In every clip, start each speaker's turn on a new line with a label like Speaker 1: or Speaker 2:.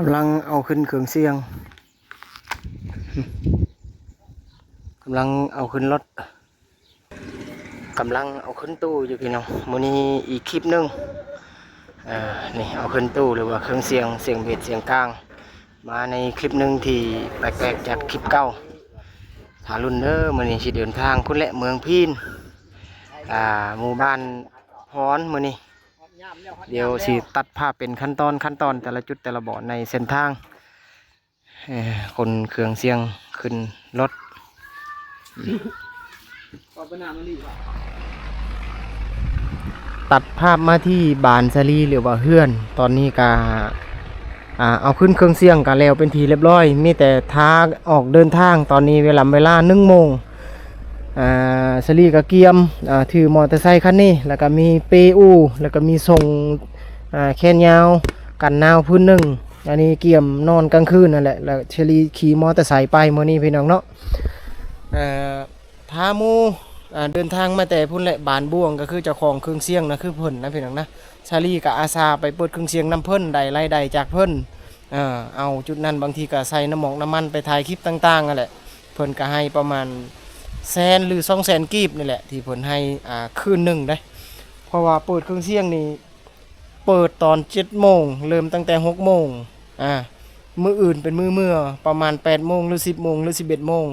Speaker 1: กำลังเอาขึ้นเครื่องเสียง กำลังเอาขึ้นรถ กำลังเอาขึ้นตู้อยู่พี่น้องมื้อนี้อีกคลิปหนึงอ่านี่เอาขึ้นตู้หรือว่าเครื่องเสียงเสียงเบสเสียงกลาง มาในคลิปหนึ่งที่แปลกๆจากคลิปเก่า ถารุนเดอร์มือนี้สิเดินทางพุ่นแหละเมืองพีนอ่าหมู่บ้านพรมือนี้เดี๋ยวสิตัดภาพเป็นขั้นตอนขั้นตอนแต่ละจุดแต่ละบ่อในเส้นทางคนเครื่องเสียงขึ้นรถตัดภาพมาที่บานซาลีหรือว่าเฮือน ตอนนี้ก็ อ่าเอาขึ้นเครื่องเสียงกันแล้วเป็นทีเรียบร้อย มีแต่ท้าออกเดินทางตอนนี้เวลาเวลาหนึ่งโมงอ่าซาลีกับเกียมอ่าถือมอเตอร์ไซค์คันนี้แล้วก็มีเปอูแล้วก็มีส่งอ่าแขนยาวกันนาวพื้นหนึ่งอันนี้เกียมนอนกลางคืนนั่นแหละแล้วเชลีขี่มอเตอร์ไซค์ไปเมื่อนี้พี่น้องเนาะอ่าท้ามูอ่าเดินทางมาแต่พุ่นแหละบานบ่วงก็คือเจ้าของเครื่องเสียงนะคือเพิ่นนะพี่น้องนะ ชาลีกับอาซาไปเปิดเครื่องเสียงน้ำเพิ่นใดไล่ใดจากเพิ่นเอาจุดนั้นบางทีก็ใส่น้ำหมอกน้ำมันไปถ่ายคลิปต่างๆนั่นแหละเพิ่นก็ให้ประมาณแสนหรือสองแสนกีบนี่แหละที่เพิ่นให้อ่าคืนหนึ่งได้ เพราะว่าเปิดเครื่องเสียงนี่เปิดตอน7โมงเริ่มตั้งแต่6โมงอ่ามืออื่นเป็นมือเมื่อประมาณ8โมงหรือ 10โมงหรือ 11โมง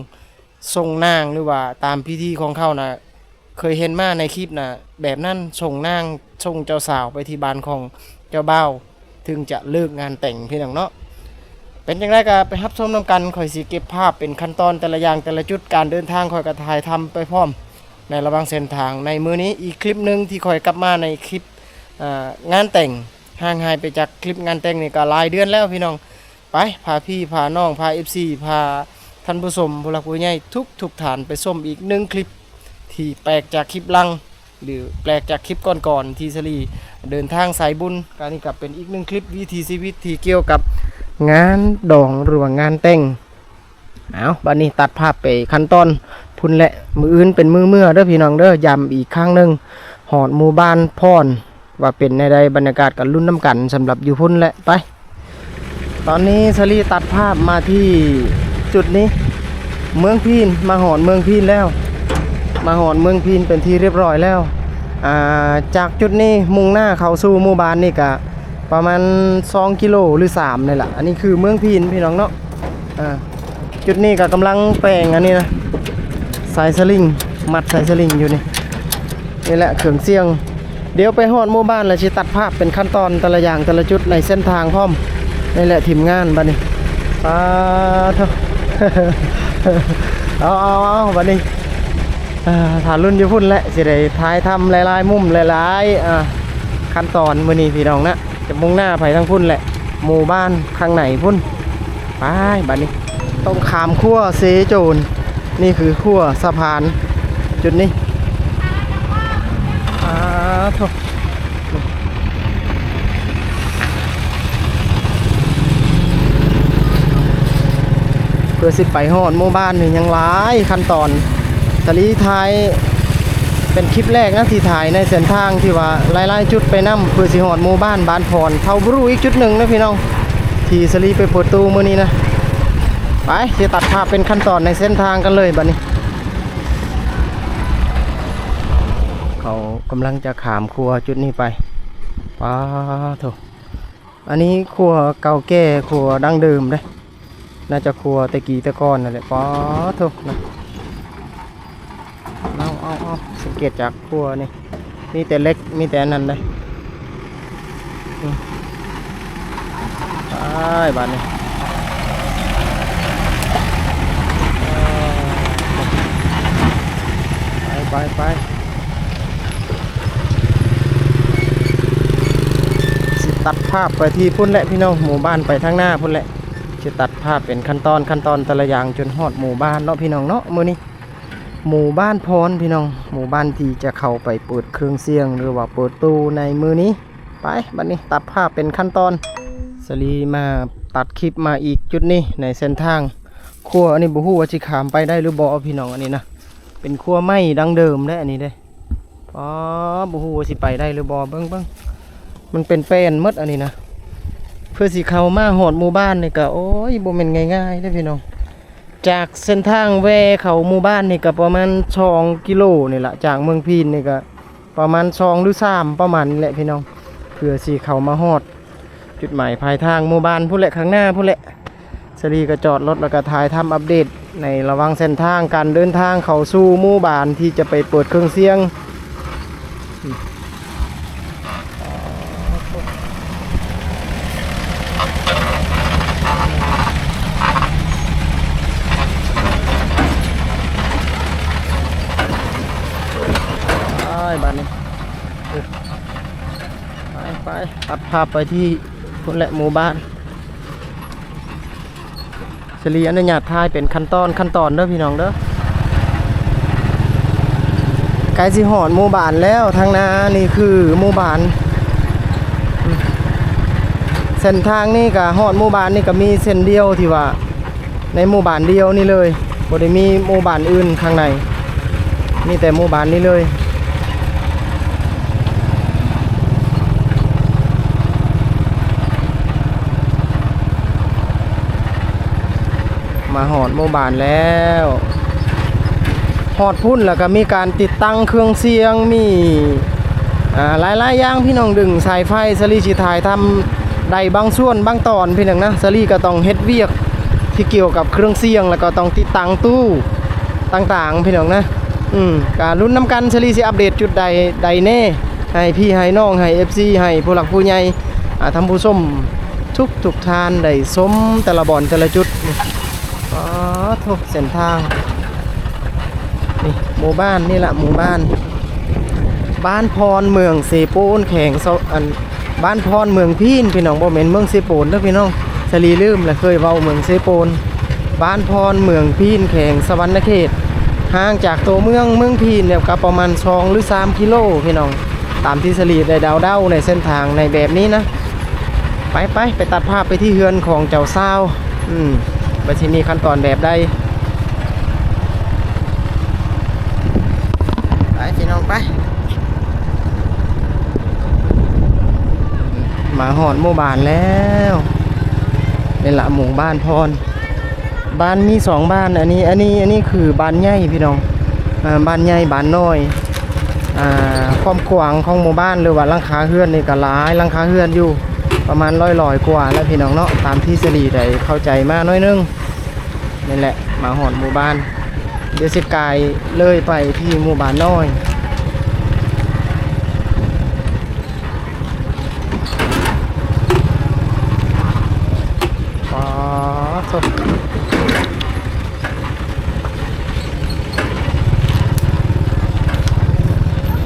Speaker 1: ส่งนางหรือว่าตามพิธีของเขานะ เคยเห็นมาในคลิปนะแบบนั้นส่งนางส่งเจ้าสาวไปที่บ้านของเจ้าเบ่าถึงจะเลิกงานแต่งพี่น้องเนาะเป็นจังไรก็ไปรับชมน้ำกันคอยสีเก็บภาพเป็นขั้นตอนแต่ละอย่างแต่ละจุดการเดินทางคอยกระถ่ายทำไปพร้อม ในระหว่างเส้นทางในมือนี้อีกคลิปหนึ่งที่คอยกลับมาในคลิปงานแต่งห่างหายไปจากคลิปงานแต่งนี่ก็หลายเดือนแล้วพี่น้องไปพาพี่พาน้องพาเอฟซีพาท่านผู้ชมผู้หลักผู้ใหญ่ทุกทุกฐานไปส้มอีกหนึ่งคลิป ที่แปลกจากคลิปลัง หรือแปลกจากคลิปก่อนๆที่สลีเดินทางสายบุญการนี้กลับเป็นอีกหนึ่งคลิปวิถีชีวิตที่เกี่ยวกับงานดองหรือว่างานแต่งเอาบัดนี้ตัดภาพไปขั้นตอนพุ่นและมืออื่นเป็นมือเมื่อเด้อพี่น้องเด้อย้ำอีกครั้งหนึ่งหอดหมู่บ้านพรว่าเป็นในใดบรรยากาศกันรุ่นน้ำกันสำหรับอยู่พุ่นแหละไป ตอนนี้สลีตัดภาพมาที่จุดนี้ เมืองพีนมาหอนเมืองพีนแล้ว มาหอนเมืองพีนเป็นที่เรียบร้อยแล้วาจากจุดนี้มุ่งหน้าเข้าสู่หมู่บ้านนี่กะประมาณ 2 กิโลหรือ3นี่แหละอันนี้คือเมืองพีนพี่น้องเนาะจุดนี้ก็กำลังแปลงอันนี้นะสายสลิงมัดสายสลิงอยู่นี่นี่แหละเครื่องเสียง เดี๋ยวไปหอดหมู่บ้านแล้วสิตัดภาพเป็นขั้นตอนแต่ละอย่างแต่ละจุดในเส้นทางพร้อมนี่แหละทีมงานบัดนี้ปาเถอะเอาเอาเอาบัดนี้อ่า ฐานรุ่นยู่พุ่นแหละสิได้ท้ายทำหลายๆ มุมหลายๆขั้นตอนมือนี้พี่น้องนะจะมุ่งหน้าไปทางพุ่นแหละหมู่บ้านข้างไหนพุ่นไปบัดนี้ต้องขามขั้วเซโจนนี่คือขั้วสะพานจุดนี้อาโถเพื่อสิไปหอดหมู่บ้านนี่ยังหลายขั้นตอน สลีไทยเป็นคลิปแรกนะที่ถ่ายในเส้นทางที่ว่าหลายๆจุดไปนํเพื่อสิหอดหมู่บ้านบ้านพรเท่าบรูอีกจุดหนึ่งนะพี่น้อง ที่สลีไปเปิดตู้มื้อนี้นะไปจะตัดภาพเป็นขั้นตอนในเส้นทางกันเลยบัดนี้ เขากำลังจะขามครัวจุดนี้ไปป้าโถอันนี้ครัวเก่าแก่ครัวดั้งเดิมเด้น่าจะครัวตะกี้ตะก้อนนั่นแหละป๊อทุกนะเอาเอาเอา สังเกตจากครัวนี่ มีแต่เล็ก มีแต่นั้นเลยไปบ้านนี้ไปไปไปสิตัดภาพไปที่พุ่นแหละพี่น้องหมู่บ้านไปทางหน้าพุ่นแหละจะตัดภาพเป็นขั้นตอนขั้นตอนแต่ละอย่างจนฮอดหมู่บ้านเนาะพี่น้องเนาะมือนี้ หมู่บ้านพรพี่น้อง หมู่บ้านที่จะเข้าไปเปิดเครื่องเสียง หรือว่าเปิดตู้ในมือนี้ ไปบัดนี้ตัดภาพเป็นขั้นตอนสลีมาตัดคลิปมาอีกจุดนี้ในเส้นทางครัวอันนี้บ่ฮู้ว่าสิขามไปได้หรือบ่พี่น้องอันนี้นะเป็นครัวไม้ดังเดิมได้อันนี้เด้อ๋อบูฮูว่าสิไปได้หรือบอเบิ้งเบิ้งมันเป็นแป้นมดอันนี้นะเพื่อสิเขามาหอดหมู่บ้านนี่ก็โอ้ยบ่แม่นง่ายๆเด้พี่น้อง จากเส้นทางแวเขาหมู่บ้านนี่ก็ประมาณสองกิโลนี่แหละจากเมืองพีนนี่ก็ประมาณสองหรือ3ประมาณนี่แหละพี่น้องเพื่อสิเขามาฮอด จุดหมายปลายทางหมู่บ้านผู้แหละข้างหน้าผู้แหละสรีก็จอดรถแล้วก็ถ่ายทำอัปเดต ในระวังเส้นทางการเดินทางเขาสู่หมู่บ้านที่จะไปเปิดเครื่องเสียง ไปบ้านนี้ไปไปตัดภาพไปที่คนแหละหมู่บ้านสรีอนุญาตทายเป็นขั้นตอนขั้นตอนเด้อพี่น้องเด้อใกล้สิหอดหมู่บ้านแล้วทางนานี่คือหมู่บ้านเส้นทางนี่กับหอดหมู่บ้านนี่ก็มีเส้นเดียวที่ว่า ในหมู่บ้านเดียวนี่เลยบ่ได้มีหมู่บ้านอื่นข้างในมีแต่หมู่บ้านนี้เลย มาหอดโมบานแล้วหอดพุ่นแล้วก็มีการติดตั้งเครื่องเสียงมีอ่าหลายอย่างพี่น้องดึงสายไฟสลีสิถ่ายทำใดบางส่วนบางตอนพี่น้องนะสลีก็ต้องเฮ็ดเวียกที่เกี่ยวกับเครื่องเสียง แล้วก็ต้องติดตั้งตู้ต่างๆพี่น้องนะอืมการรุ่นน้ำกันสลีสิอัปเดตจุดใดใดแน่ให้พี่ให้น้องให้ FC ให้ผู้หลักผู้ใหญ่อ่าทำผู้ส้มทุกทุกทานได้สมแต่ละบ่อนแต่ละจุด ทุกเส้นทาง นี่หมู่บ้านนี่แหละหมู่บ้าน บ้านพรเมืองเซโปนแข่งเซอันบ้านพรเมืองพีนพี่น้องบ่แม่นเมืองเซโปนเด้อพี่น้องสลีลืมแล้วเคยเว้าเมืองเซโปนบ้านพรเมืองพีนแข่งสวรรณเขตห่างจากตัวเมืองเมืองพีนเนี่ยก็ประมาณ2หรือ3กิโลพี่น้องตามที่สลีได้ดาวเด้าในเส้นทางในแบบนี้นะ ไปไปไปตัดภาพไปที่เฮือนของเจ้าสาวอืม บัชีมีขั้นตอนแบบใดไปพี่น้องไป มาหอดหมู่บ้านแล้วเป็นละหมู่บ้านพร บ้านมีสองบ้านอันนี้ อันนี้อันนี้คือบ้านใหญ่พี่น้องอบ้านใหญ่บ้านน้อยอ่าความกว้างของหมู่บ้านหรือว่าลังคาเฮือนนี่ก็หลายลังคาเฮือนอยู่ ประมาณร้อยลอยๆกว่าแล้วพี่น้องเนาะตามที่สรีได้เข้าใจมาน้อยนึงนี่แหละมาหอนหมู่บ้าน เดี๋ยวสิกายเลยไปที่หมู่บ้านน้อยอ๋อสด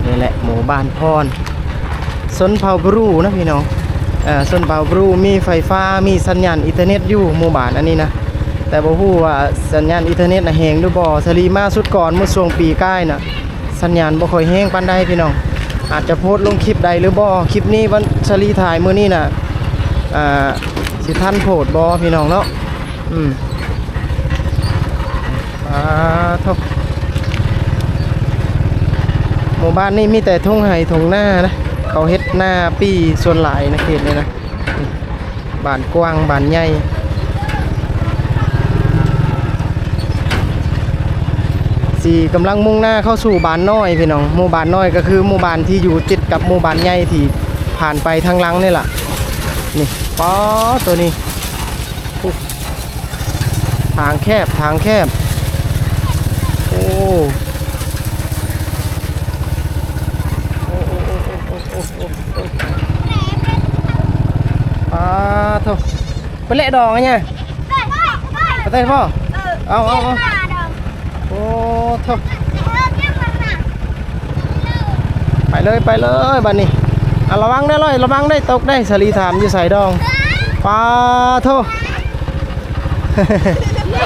Speaker 1: นี่แหละหมู่บ้านพรสนเผาบรูนะพี่น้อง อ่อส่วนเบาบรูมีไฟฟ้ามีสัญญาณอินเทอร์เน็ตอยู่หมู่บ้านอันนี้นะแต่บ่ฮู้ว่าสัญญาณอินเทอร์เน็ตน่ะแฮงหรือบ่สลีมาสุดก่อนเมื่อช่วงปีใกล้น่ะสัญญาณบ่ค่อยแฮงปานใดพี่น้อง อาจจะโพสต์ลงคลิปใดหรือบ่คลิปนี้วันสลีถ่ายมื้อนี้น่ะอ่าสิทันโพสต์บ่พี่น้องเนาะอืมอ่าทบหมู่บ้านนี้มีแต่ทุ่งไห่ทุ่งหน้านะ เขาเฮ็ดหน้าปีส่วนหลายนะเขตนี้นะบานกว้างบานใหญ่สี่กำลังมุ่งหน้าเข้าสู่บานน้อยพี่น้องหมู่บานน้อยก็คือหมู่บานที่อยู่ติดกับหมู่บานใหญ่ที่ผ่านไปทางลังนี่แหละนี่ป๊อตัวนี้ทางแคบทางแคบ โอ้อ่าโถ ไปเละดองไงเนี่ยไปเต้นพ่อ เอาเอาเอาโอ้โถไปเลยไปเลยบัดนี้อะระวังได้เลยระวังได้ตกได้สลีถามอยู่ใส่ดองปลาโถ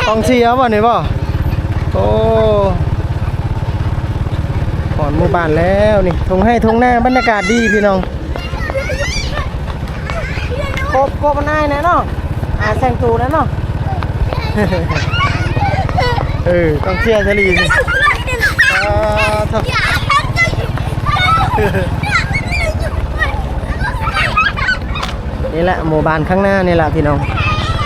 Speaker 1: ต้องเชียร์บ่นี่บ่โอ้หอนหมู่บ้านแล้วนี่ทงให้ทงหน้าบรรยากาศดีพี่น้องกบกบมันนายแน่เนาะ อ่าแซงตูแน่เนาะ เออ ต้องเชียร์สลีสิเถอะนี่แหละหมู่บ้านข้างหน้านี่แหละพี่น้อง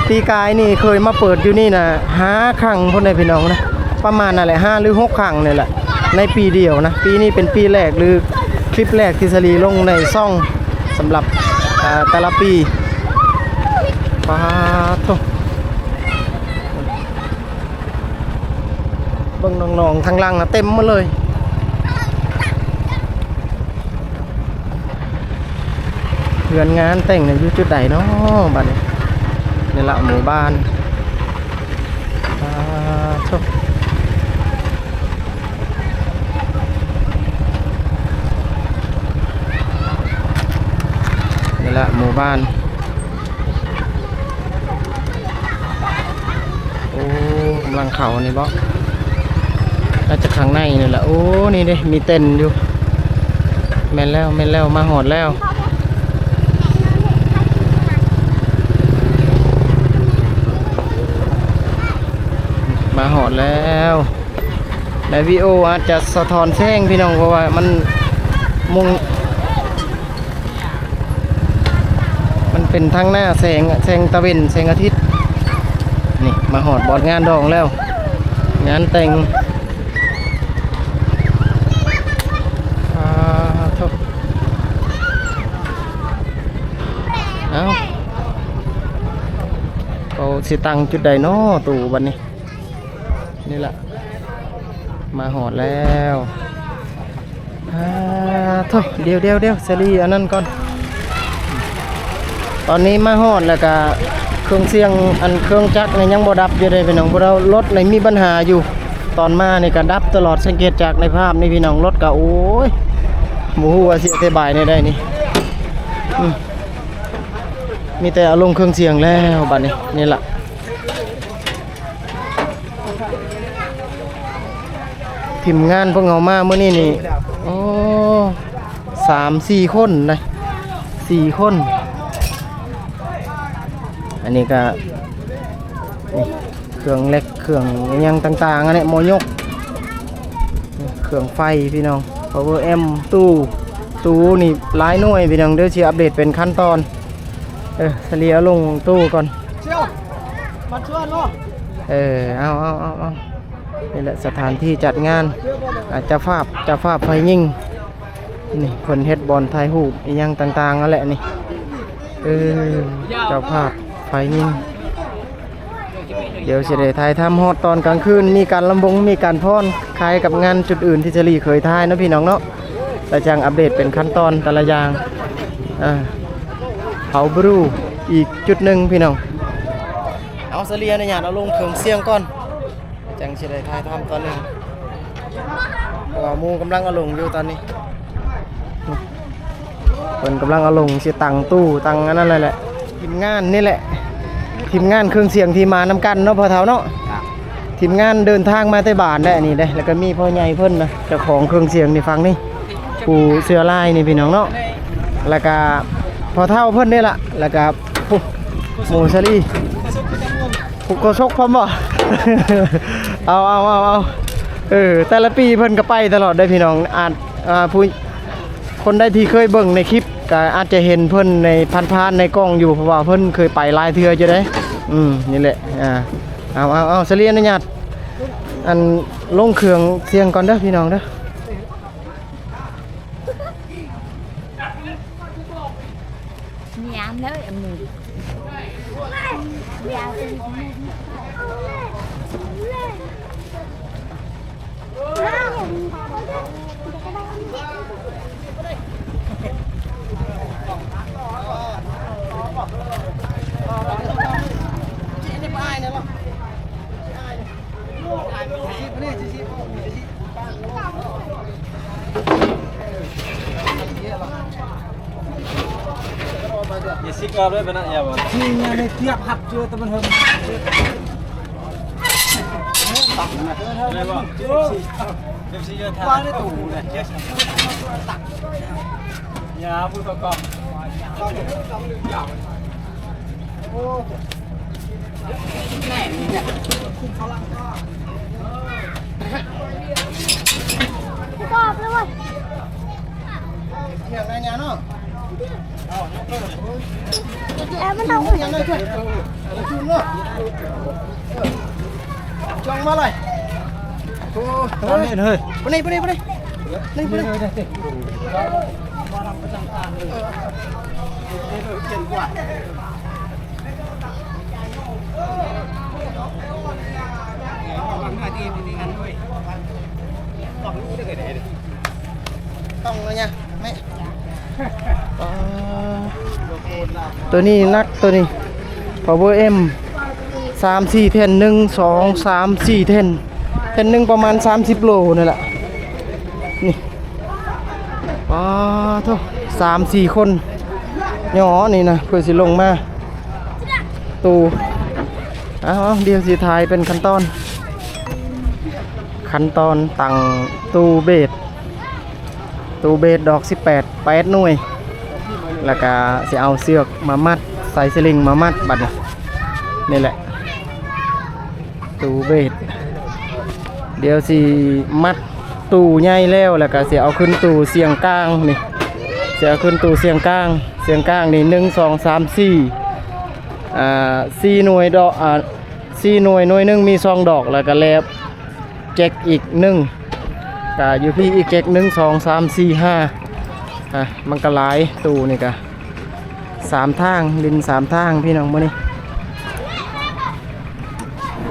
Speaker 1: ปีกายนี่เคยมาเปิดอยู่นี่นะห้าครั้งพ่นในพี่น้องนะ ประมาณนั่นแหละห้าหรือหกครั้งนี่แหละ ในปีเดียวนะ ปีนี้เป็นปีแรกหรือคลิปแรกที่สลีลงในซ่องสำหรับอ่าแต่ละปี ปาโทเบิ่งน้องๆทางล่างนะเต็มมาเลยเพื่อนงานแต่งเนี่ยอยู่จุดใดเนาะบัดนี้นี่ละหมู่บ้านปาโทนี่ละหมู่บ้าน โอ้ กำลังเขานี่บ่น่าจะข้างในนี่แหละโอ้นี่เด้มีเต็นอยู่แม่นแล้วแม่นแล้วมาหอดแล้วมาหอดแล้วในวีโออาจจะสะท้อนแสงพี่น้องเพราะว่ามันมุงมันเป็นทางหน้าแสงแสงตะเวนแสงอาทิตย์ นี่มาหอดบอดงานดองแล้ว งานแต่งอ่าโถ่เอาเขาสิตังจุดใดน้อตู่บันนี้ นี่แหละมาหอดแล้วอ่าโถ่เดี๋ยวเดี๋ยวเดี๋ยวเซรีอันนั้นก่อน ตอนนี้มาฮอดแล้วก็ เครื่องเสียงอันเครื่องจักรในยังบ่ดับอยู่เลยพี่น้องพวกเรารถในมีปัญหาอยู่ ตอนมานี่ก็ดับตลอดสังเกตจากในภาพนี่พี่น้องรถก็โอ้ยหมูว่าสิอธิบายในได้นี่มีแต่เอารมณ์เครื่องเสียงแล้วบัดนี้นี่ละทีมงานพวกเรามาเมื่อนี้นี่โอ้สามสี่คนนะสี่คน อันนี้ก็เครื่องเล็กเครื่องยังต่างๆอันนี้โมยก เครื่องไฟพี่น้อง power m ตู้ตู้นี่หลายหน่วยพี่น้องเดี๋ยวสิอัปเดตเป็นขั้นตอน เออเฉลียลงตู้ก่อน
Speaker 2: เชี่ยวมาชวนเนาะ
Speaker 1: เออเอาเอาเอาเอานี่แหละสถานที่จัดงาน อาจจะภาพจะภาพไฟยิ่งนี่คนเฮ็ดบอลไทยหูปอิหยังต่างๆนั่นแหละนี่เออเจ้าภาพ ไฟยิ่งเดี๋ยวเสได็จไทยทำฮอตตอนกลางคืน มีการลำวงมีการพอนคล้ายกับงานจุดอื่นที่เฉลีเคยทายนะพี่น้องเนาะแต่จังอัปเดตเป็นขั้นตอนแต่ละอย่างอ่าเผาบรูอีกจุดหนึ่งพี่น้อง เอาเสลียในหยาดเอาลงเครื่องเสียงก่อน จังเฉได็จไทยทำตอนหนึ่งว่าหมูกำลังเอาลงอยู่ตอนนี้คนกำลังเอาลงเสียตังตู้ตังอันนั้นเลยแหละทีมงานนี่แหละ ทีมงานเครื่องเสียงที่มานำกันเนาะพอเท่าเนาะทีมงานเดินทางมาแต่บ้านได้นี่ได้แล้วก็มีพ่อใหญ่เพิ่นนะเจ้าของเครื่องเสียงนี่ฟังนี่ผู้เสื้อลายนี่พี่น้องเนาะแล้วก็พอเท่าเพิ่นนี่ล่ะแล้วก็ผู้หมูซาลีผู้โกชกพร้อมบ่เอาเอาเอาเอาเออแต่ละปีเพิ่นก็ไปตลอดได้อพี่น้องอาจอ่าผู้คนได้ที่เคยเบิ่งในคลิป ก็อาจจะเห็นเพิ่นในพันๆในกล้องอยู่เพราะว่าเพิ่นเคยไปลายเทือจะได้ อืมนี่แหละอ่าเอาเอาเอาเสลียนญาตอันลงเครื่องเสียงก่อนเด้อพี่น้องเด้อ
Speaker 2: sikap dia benar ya, Bang. Ini ada tiap hak tu teman-teman. Ya, bu tokong. Oh. Nah, ini ya. Kalang kok. กรอบเลย
Speaker 1: เว้ย
Speaker 3: เที่
Speaker 1: ยงไงเนี่ยเนาะ จองมาเลยโอ้
Speaker 2: ตอนนี้เฮ้ย
Speaker 1: ไปนี่ไปนี่ไปนี่นี่ไปนี่ ตัวนี้นักตัวนี้ power m สามสี่เทนหนึ่งสองสามสี่เทนเทนหนึ่งประมาณสามสิบโลนี่แหละนี่อ๋อโทษสามสี่คนหยอนี่นะเพื่อสิลงมาตูเอาเอเดี๋ยวสิทายเป็นขั้นตอน ขั้นตอนตั้งตูเบส ตูเบสดอก 18 8หน่วย แล้วก็จะเอาเสือกมามัดใส่สลิงมามัดบัดนี้นี่แหละ ตูเบสเดี๋ยวสิมัดตูใหญ่แล้วแล้วก็สิเอาขึ้นตูเสียงกลางนี่เสิเอาขึ้นตูเสียงกลาง เสียงกลางนี่หนึ่งสองสามสี่อ่าสี่หน่วยดอกอ่าสี่หน่วยหน่วยหนึ่งมีสองดอกแล้วก็แลบแจ็คอีกหนึ่ง ก็อยู่พี่อีกเก็กหนึ่งสองสามสี่ห้าอะมันก็หลายตูนี่ก็สามทางลินสามทางพี่น้องมื้อนี้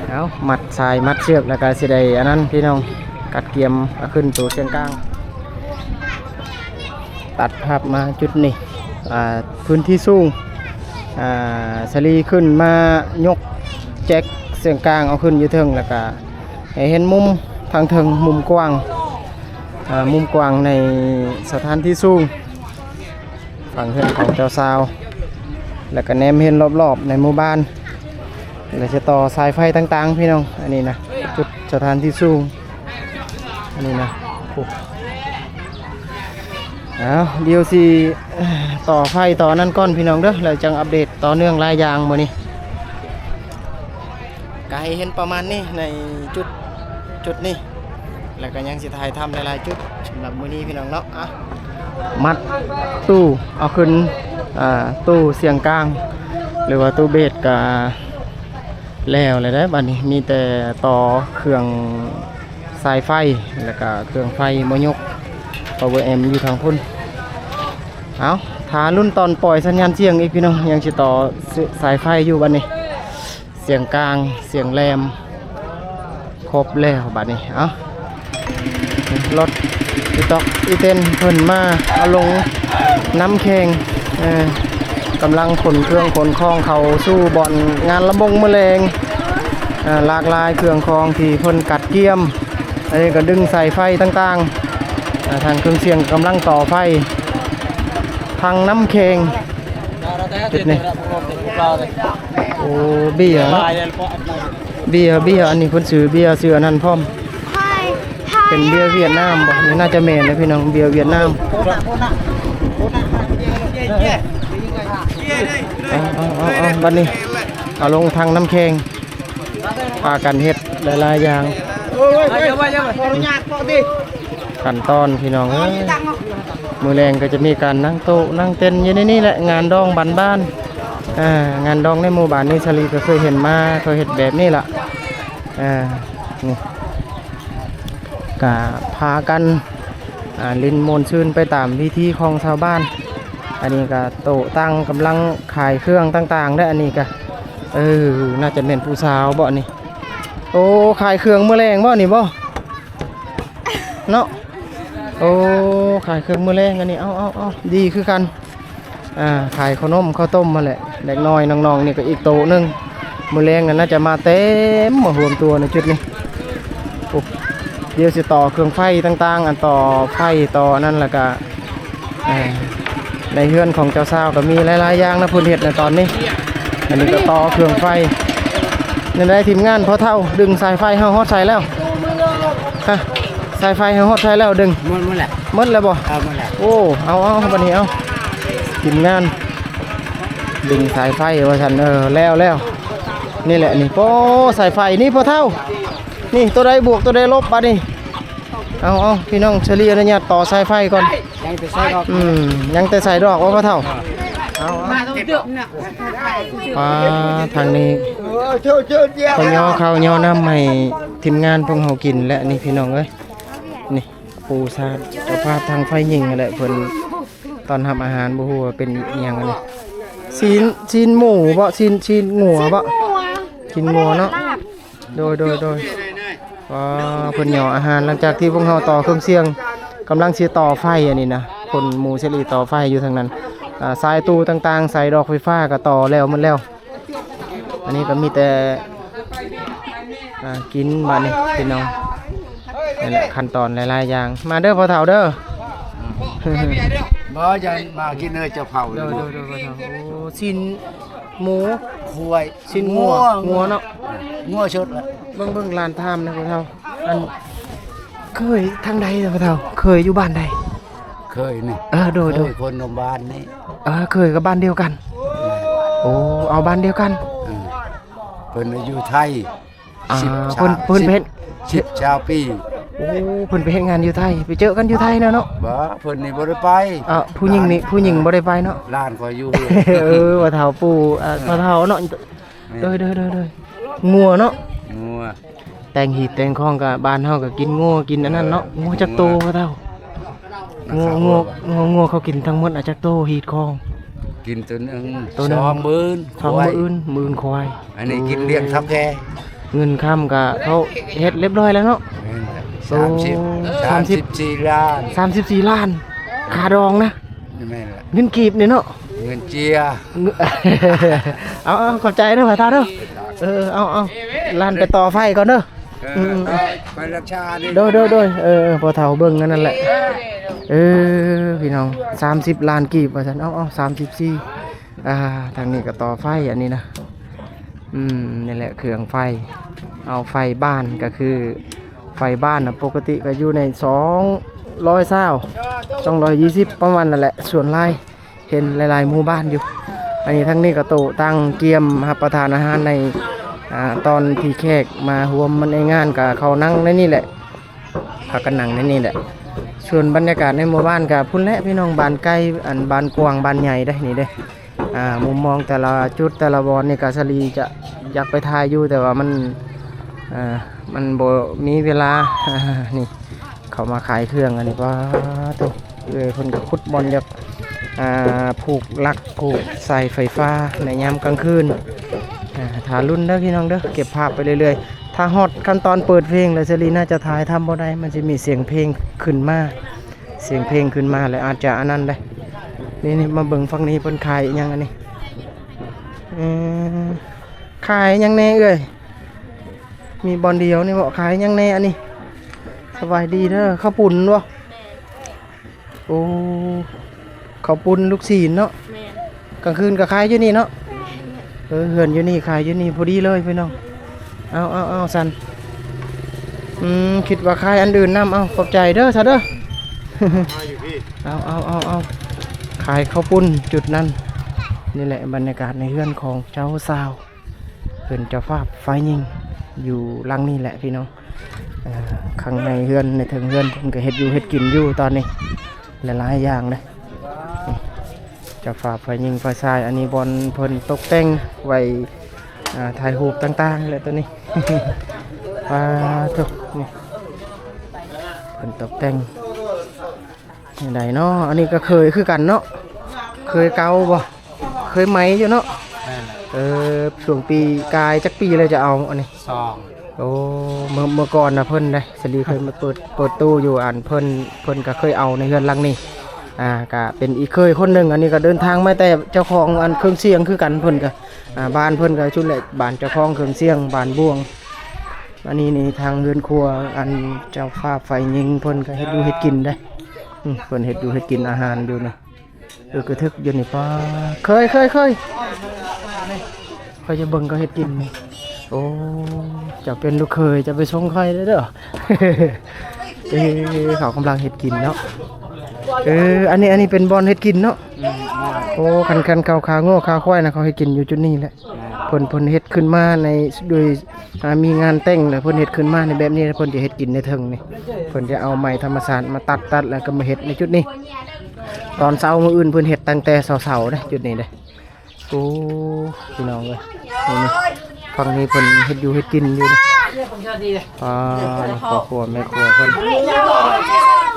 Speaker 1: เอามัดสายมัดเชือกแล้วก็สิได้อันนั้นพี่น้องกัดเกียมเอาขึ้นตัวเชียงกลาง ตัดภาพมาจุดนี้พื้นที่สูงสลีขึ้นมายกแจ็คเสียงกลางเอาขึ้นอยู่เทิงแล้วก็เห็นมุมทางเทิงมุมกว้าง มุมกว้างในสถานที่สูงฝั่งเฮือนของเจ้าสาว แล้วก็แนมเห็นรอบๆในหมู่บ้านแล้วจะต่อสายไฟต่างๆ พี่น้อง อันนี้นะจุดสถานที่สูง อันนี้นะเอาเดี๋ยวสิต่อไฟต่อนั่นก้อนพี่น้องเด้อแล้วจังอัปเดตต่อเนื่องรายยางมื้อนี้ไกลเห็นประมาณนี้ในจุดจุดนี้ แล้วก็ยังสิถ่ายทำหลายๆจุดสำหรับมื้อนี้พี่น้องเนาะอะมัดตู้เอาขึ้นอ่าตู้เสียงกลาง หรือว่าตู้เบสก็แล้วเลยได้บัดนี้มีแต่ต่อเครื่องสายไฟแล้วก็เครื่องไฟมยก power m อยู่ทางพุ่นเอาถารุ่นตอนปล่อยสัญญาณเสียงอีกพี่น้องยังสิต่อสายไฟอยู่บัดนี้ เสียงกลางเสียงแรมครบแล้วบัดนี้เอา รถอีตอกอีเต้นเพิ่นมาเอาลงน้ำแข็งเออกำลังขนเครื่องขนของเขาสู้บอลงานระบงแมลงอ่าหลากหลายเครื่องคองที่เพิ่นกัดเกียมอันนี้ก็ดึงใส่ไฟต่างๆอ่าทางเครื่องเสียงกำลังต่อไฟทางน้ำแข็ง
Speaker 2: จุดนี้เราเลย
Speaker 1: โอ้เบียร์
Speaker 2: ตา
Speaker 1: เนาะ
Speaker 2: ยเลยเพราะ
Speaker 1: เบียร์เบียร์อันนี้เพิ่นซื้อเบียร์ซื้ออันนั้นพร้อม
Speaker 3: ไทยไทย
Speaker 1: เป็นเบียร์เวียดนามบ่นี่น่าจะแม่นนะพี่น้องเบียร์เวียดนาม
Speaker 2: เอา
Speaker 1: เอาเอาเอาบัดนี้เอาลงทางน้ำแข็งพากันเฮ็ดหลายๆอย่าง
Speaker 2: โอ้ยเยอะไปเยอะไปขออนุญาตปกติ
Speaker 1: ขั้นตอนพี่น้องเอ้ยมือแรงก็จะมีการนั่งโต๊ะนั่งเต้นอยู่ในนี่แหละงานดองบ้านบ้านอ่างานดองในหมู่บ้านนี่ชลีก็เคยเห็นมาเคยเห็นแบบนี้ล่ะอ่านี่ ก็พากันลินมนชื่นไปตามวิธีของชาวบ้าน อันนี้ก็โตตั้งกำลังขายเครื่องต่างๆได้อันนี้ก็เออน่าจะเป็นผู้สาวบ่นี่โอ้ขายเครื่องเมือแรงบ่นี่บ่เนาะโอ้ขายเครื่องมือแรงอันนี้เอาเอาเอาดีคือกันอ่าขายขนมข้าวต้มมาแหละเด็กน้อยน้องๆนี่ก็อีกโตะนึงมือแรงนั่นน่าจะมาเต็มมารวมตัวในจุดนี้ เดี๋ยวสิต่อเครื่องไฟต่างๆ อันต่อไฟต่อนั่นแล้วก็อ่าในเฮือนของเจ้าสาวก็มีหลายๆอย่างนะพุ่นเห็ดในตอนนี้ อันนี้ก็ต่อเครื่องไฟในได้ทีมงานพอเท่าดึงสายไฟเฮาฮอดใส่แล้วฮะสายไฟเฮาฮอดใส่แล้วดึง
Speaker 2: มันมันแหละ
Speaker 1: หมดแล้วบ่
Speaker 2: เอามันแหละ
Speaker 1: โอ้เอาเอาบันนี้เอาทีมงาน ดึงสายไฟว่าฉันเออแล้วแล้วนี่แหละนี่โอ้สายไฟนี่พอเท่า นี่ตัวใดบวกตัวใดลบบัดนี้เอาเอาพี่น้องเฉลี่ยอนุญาตต่อสายไฟก่อน
Speaker 2: ยังไปใส่ดอก
Speaker 1: อืมยังแต่ใส่ดอกว่าพ่อเท่าเอาเอาปลาทางนี้
Speaker 2: เจ้าเจ้าเจ้า
Speaker 1: เขาย่อข้าวย่อน้ำให้ทีมงานพวกเฮากินและนี่พี่น้องเอ้ยนี่ปูซาดเจ้าภาพทางไฟยิงนั่นแหละเพิ่นตอนทำอาหารบ่ฮู้ว่าเป็นอีหยังอันนี้ซีนซีนหมูบ่ซีนซีนงัวบ่กินงัวเนาะโดยโดยโดย ก็เพิ่นย่ออาหารหลังจากที่พวกเฮาต่อเครื่องเสียงกำลังสิต่อไฟอันนี้นะคนหมู่เฉลีต่อไฟอยู่ทางนั้นอ่าสายตู้ต่างๆสายดอกไฟฟ้าก็ต่อแล้วหมันแล้ว อันนี้ก็มีแต่อ่ากินบาดนี่พี่น้องนี่แหละขั้นตอนหลายๆอย่าง มาเด้อพ่อเฒ่าเด้อ
Speaker 2: บ่ยันมากินเนยจะเผาเล
Speaker 1: เด้อยเด้อเด้อพ่อเฒ่าโอ้ชิ้น หมู
Speaker 2: คุย
Speaker 1: ชิ้นงัวงัวเนาะ
Speaker 2: งัวชุดละ
Speaker 1: เบิ่งเบิ่งลานทามนะพ่อเฒ่าอันเคยทางใดเด้อพ่อเฒ่าเคยอยู่บ้านใด
Speaker 2: เคยนี่
Speaker 1: เออโดย
Speaker 2: เค
Speaker 1: โดย
Speaker 2: ยคนนมบ้านนี่
Speaker 1: เออเคยกับบ้านเดียวกันโอ้เอาบ้านเดียวกัน
Speaker 2: เออเพิ่นอยู่ไทย
Speaker 1: อ่า
Speaker 2: สิบ
Speaker 1: เพิ่นเพิ่นไปเฮ็ด
Speaker 2: สิบชาวปี
Speaker 1: โอ้เพิ่นไปเฮ็ดงานอยู่ไทย ไปเจอกันอยู่ไทยเนาะเนาะ
Speaker 2: บ่เพิ่นนี่บ่ได้ไป
Speaker 1: อะผู้หญิงนี่ผู้หญิงบ่ได้ไปเนาะ
Speaker 2: ร้านก็อยู่
Speaker 1: เออว่าเฒ่าปู่อะว่าเฒ่าเนาะเด้อเด้อเด้อเด้องัวเนาะ
Speaker 2: งัว
Speaker 1: แต่งหีบแต่งข้องกับบ้านเฮาก็กินงัวกินอันนั้นเนาะงัวจักโตว่าเฒ่างัวงัวงัวงัวเขากินทั้งหมดอะจักโตหีดคอง
Speaker 2: กินตัวหนึง
Speaker 1: ตัวหนึ่ง
Speaker 2: สองหมื่น
Speaker 1: ทองมื้ออื่นมื้ออื่นควาย
Speaker 2: อันนี้กินเลี้ยงทับแก
Speaker 1: เงินค้ำก็เขาเฮ็ดเรียบร้อยแล้วเนาะ
Speaker 2: สามสิบ
Speaker 1: โอ้
Speaker 2: สามสิบสี่ล้าน
Speaker 1: 34ล้านค่าดองนะ
Speaker 2: นี่แม่นละ
Speaker 1: เงินกีบนี่เนาะ
Speaker 2: เงินเจีย
Speaker 1: เงินเอาเอาขอบใจเด้อพ่อเฒ่าเด้อเออเอาเอาล้านไปต่อไฟก่อนเด้อ
Speaker 2: เออ
Speaker 1: ม
Speaker 2: ไปไปรักชาดิ
Speaker 1: โดยโดยโดยเออพอเท่าเบิ่งกันนั่นแหละเออพี่น้องสามสิบล้านกีบว่าฉันเอาเอาสามสิบสี่อ่าทางนี้ก็ต่อไฟอันนี้นะอืมนี่แหละเครื่องไฟ เอาไฟบ้านก็คือ ไฟบ้านนะปกติก็อยู่ในสองร้อยเศร้าสองร้อยยี่สิบประมาณนั่นแหละ ส่วนลายเห็นหลายๆหมู่บ้านอยู่ อันนี้ทั้งนี้ก็โตตั้งเกียมรับประทานอาหารในอตอนที่แขกมาร่วมมันในงานกับเขานั่งในนี่แหละพักกันนั่งในนี่แหละส่วนบรรยากาศในหมู่บ้านกับพุ่นและพี่น้องบานใกล้อันบานกว้างบานใหญ่ได้นี่เด้อ่ามุมมองแต่ละจุดแต่ละบอนนี่กาสลีจะอยากไปถ่ายอยู่แต่ว่ามันอ่า มันโบมีเวลานี่ เขามาขายเครื่องอันนี้ว่าตัวเลยคนกับคุดบอลอยากอ่าผูกลักผูกใส่ไฟฟ้าในยามกลางคืนถารุ่นเด้อพี่น้องเด้อเก็บภาพไปเรื่อยๆ ถ้าฮอตขั้นตอนเปิดเพลงแล้วเซรีน่าจะถ่ายทำบ่ได้มันจะมีเสียงเพลงขึ้นมาเสียงเพลงขึ้นมาแล้วอาจจะอันนั้นได้นี่นี่มาเบิ่งฝั่งนี้เพิ่นขายยังอันนี้เออขายยังแน่เอ้ย มีบอลเดียวนี่บ่ขายยังแน่อันนี้สบายดีเด้อข้าวปุ่นบ่โอ้ข้าวปุ่นลูกศิลเนาะกลางคืนก็ขายอยู่นี่เนาะเออเฮือนอยู่นี่ขายอยู่นี่พอดีเลยพี่น้องเอาเอาเอาสันอืมคิดว่าขายอันอื่นนํเอาขอบใจเด้อซะเด้อเอาเอาเอาเอาขายข้าวปุ้นจุดนั้นนี่แหละบรรยากาศในเฮือนของเจ้าสาวเพื่อนเจ้าภาพไฟยิง อยู่ลังนี่แหละพี่น้องข้างในเฮือนในถึงเฮือนเพิ่นก็เฮ็ดอยู่เฮ็ดกินอยู่ตอนนี้หลายๆอย่างเลยจ้าภาไฟยิงไฟทรายอันนี้บอลเพิ่นตกแต่งไว้ถ่ายรูปต่างๆเลยตัวนี้ปลาทุกนี่เพิ่นตกแต่งนี่ใดเนาะอันนี้ก็เคยคือกันเนาะเคยเกาบ่เคยไหมอยู่เนาะ เออช่วงปีกายจักปีเลยจะเอาอันนี้
Speaker 2: สอง
Speaker 1: โอ้เมื่อเมื่อก่อนนะเพิ่นได้สลีเคยมาเปิดเปิดตู้อยู่อันเพิ่นเพิ่นก็เคยเอาในเฮือนหลังนี้อ่าก็เป็นอีกเคยคนหนึ่งอันนี้ก็เดินทางมาแต่เจ้าของอันเครื่องเสียงคือกันเพิ่นก็อ่าบ้านเพิ่นก็ชุดแหละบ้านเจ้าของเครื่องเสียงบ้านบ่วงอันนี้นี่ทางเรือนครัวอันเจ้าฟ้าไฟยิงเพิ่นก็เฮ็ดอยู่เฮ็ดกินได้อืมเพิ่นเฮ็ดอยู่เฮ็ดกินอาหารอยู่นะเออกระทึกอยู่นี่ป้าเคยเคยเคย เขาจะเบิ่งก็เฮ็ดกินนี่โอ้จะเป็นลูกเคยจะไปชงใครได้เด้อเอ้เขากำลังเฮ็ดกินเนาะเอออันนี้อันนี้เป็นบอลเฮ็ดกินเนาะโอ้คันคันขาวขาโง่ขาควายนะเขาให้กินอยู่จุดนี้แหละเพิ่นเพิ่นเฮ็ดขึ้นมาในโดยมีงานแต่งแล้วเพิ่นเฮ็ดขึ้นมาในแบบนี้แล้วเพิ่นจะเฮ็ดกินในเทิงนี่เพิ่นจะเอาไม้ธรรมชาติมาตัดตัดแล้วก็มาเฮ็ดในจุดนี้ ตอนเช้ามื้ออื่นเพิ่นเฮ็ดตั้งแต่เช้าๆเด้จุดนี้เด้ โอ้พี่น้องเอ้ยนี่ฝั่งนี้เพิ่นเฮ็ดอยู่เฮ็ดกินอยู่นี่อ่านี่ครอบครัวแม่ครัวเพิ่น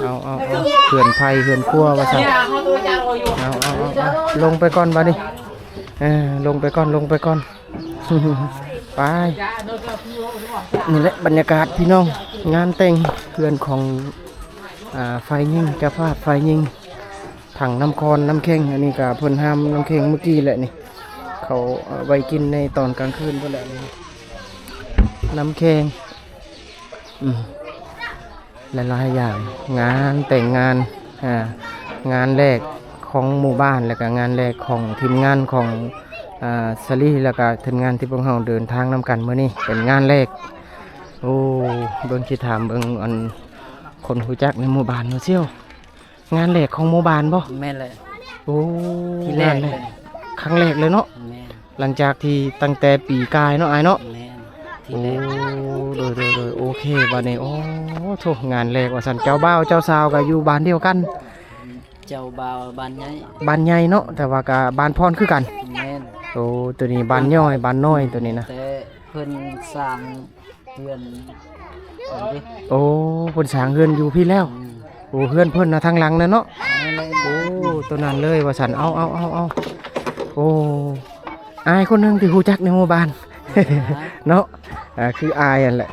Speaker 1: เอาเอาเอาเขื่อนไผ่เขื่อนครัวว่าซั่นเอาเอาเอาลงไปก่อนบัดนี้เออลงไปก่อนลงไปก่อนไปนี่แหละบรรยากาศพี่น้อง งานแต่งเพื่อนของอ่าไฟยิงเจ้าภาพไฟยิงถังน้ำคอนน้ำแข็งอันนี้ก็เพิ่นห้ามน้ำแข็งเมื่อกี้แหละนี่ เขาเอาไว้กินในตอนกลางคืนเพิ่นแหละนี่น้ำแข็งอืมหลายๆอย่าง งานแต่งงานอ่างานแรกของหมู่บ้านแล้วก็งานแรกของทีมงานของอ่าสลีแล้วก็ทีมงานที่พวกเราเดินทางนำกันเมื่อนี้เป็นงานแรกโอ้เบิ่งคิดถามเบิ่งอันคนรู้จักในหมู่บ้านเนาะเซี่ยวงานแรกของหมู่บ้านบ่
Speaker 2: แม่นเลย
Speaker 1: โอ้
Speaker 2: ที่แรก
Speaker 1: งาน
Speaker 2: เลย
Speaker 1: ครั้งแรกเลยเนาะ
Speaker 2: แม่น
Speaker 1: หลังจากที่ตั้งแต่ปีกายเนาะไอ้ายเนาะ
Speaker 2: แม่นที่
Speaker 1: โอ้
Speaker 2: แรก
Speaker 1: โดยโดยโดยโอเคบัดนี้โอ้โถงานแรกว่าสันเจ้าบ่าวเจ้าสาวก็อยู่บ้านเดียวกัน
Speaker 2: เจ้าบ่าวบ้านใหญ่
Speaker 1: บ้านใหญ่เนาะแต่ว่าก็บ้านพรคือกัน
Speaker 2: แม่น
Speaker 1: โอ้ตัวนี้บ้านย่อยบ้านน้อยตัวนี้นะ
Speaker 2: แต่เพิ่นสร้างเรือนอันนี้
Speaker 1: โอ้เพิ่นสร้างเฮือนอยู่พี่แล้ว
Speaker 2: อืม
Speaker 1: โอ้เฮือนเพิ่นนะทางหลังนั่นเนาะ
Speaker 2: แม่นเลย
Speaker 1: โอ้ตัวนั้นเลยว่าสันเอาเอาเอาเอาโอ้อายคนหนึงที่ฮู้จักในหมู่บ้านเนาะอ่าคืออายอันแหละ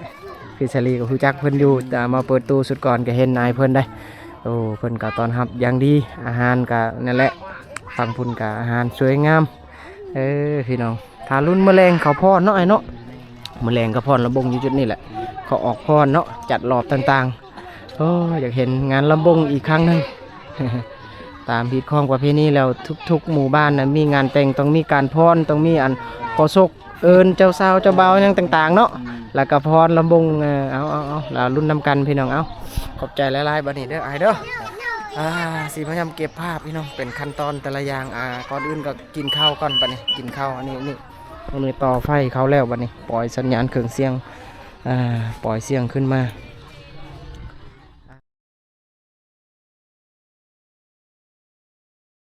Speaker 1: คือชาลีกับฮู้จักเพิ่นอยู่แต่มาเปิดตู้สุดก่อนก็เห็นนายเพิ่นได้โอ้เพิ่นก็ต้อนรับอย่างดีอาหารก็นั่นแหละฟังพุ่นก็อาหารสวยงามเออพี่น้องถ้ารุ่นแมลงเขาพรเนาะไอ้เนาะแมลงก็พรระบงอยู่จุดนี้แหละเขาออกพรเนาะจัดรอบต่างๆโอ้อยากเห็นงานลำบงอีกครั้งหนึง ตามพิดของประเพณีแล้วทุกๆ หมู่บ้านนะมีงานแต่งต้องมีการพรต้องมีอันขอศกเอิญเจ้าสาวเจ้าบ่าวหยังต่างๆ เนาะแล้วก็พรลำบงเออเอาเอาเอาแล้วรุ่นนำกันพี่น้องเอาขอบใจหลายๆบัดนี้เด้อไอายเด้ออ่าสิพยายามเก็บภาพพี่น้องเป็นขั้นตอนแต่ละอย่างอ่าก่อนอื่นก็กินข้าวก่อนบัดนี้กินข้าวอันนี้นี่อันนี้ต่อไฟเขาแล้วบัดนี้ ปล่อยสัญญาณเครื่องเสียงอ่าปล่อยเสียงขึ้นมา